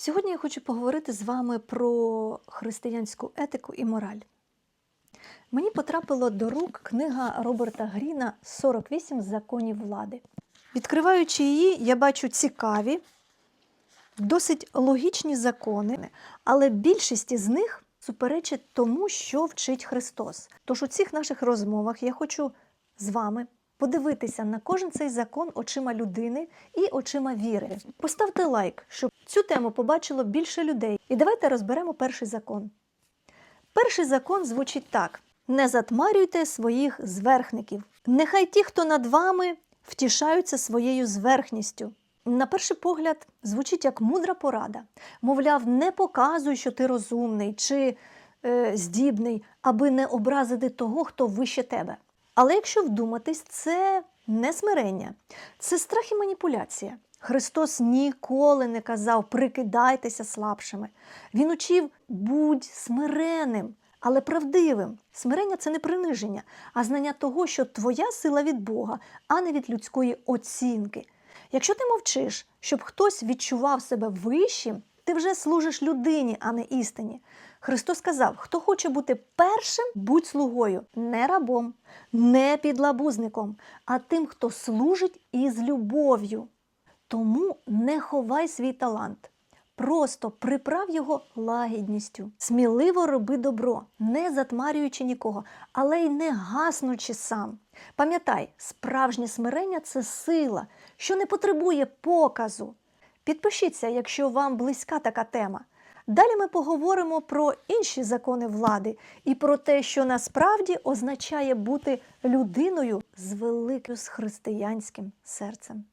Сьогодні я хочу поговорити з вами про християнську етику і мораль. Мені потрапила до рук книга Роберта Гріна «48 законів влади. Відкриваючи її, я бачу цікаві, досить логічні закони, але більшість із них суперечить тому, що вчить Христос. Тож у цих наших розмовах я хочу з вами подивитися на кожен цей закон очима людини і очима віри. Поставте лайк, щоб цю тему побачило більше людей. І давайте розберемо перший закон. Перший закон звучить так: не затмарюйте своїх зверхників. Нехай ті, хто над вами, втішаються своєю зверхністю. На перший погляд, звучить як мудра порада. Мовляв, не показуй, що ти розумний чи е, здібний, аби не образити того, хто вище тебе. Але якщо вдуматись, це не смирення, це страх і маніпуляція. Христос ніколи не казав прикидайтеся слабшими. Він учив будь смиреним, але правдивим. Смирення це не приниження, а знання того, що твоя сила від Бога, а не від людської оцінки. Якщо ти мовчиш, щоб хтось відчував себе вищим, ти вже служиш людині, а не істині. Христос сказав: хто хоче бути першим, будь слугою, не рабом, не підлабузником, а тим, хто служить із любов'ю. Тому не ховай свій талант. Просто приправ його лагідністю, сміливо роби добро, не затмарюючи нікого, але й не гаснучи сам. Пам'ятай, справжнє смирення це сила, що не потребує показу. Підпишіться, якщо вам близька така тема. Далі ми поговоримо про інші закони влади і про те, що насправді означає бути людиною з великим християнським серцем.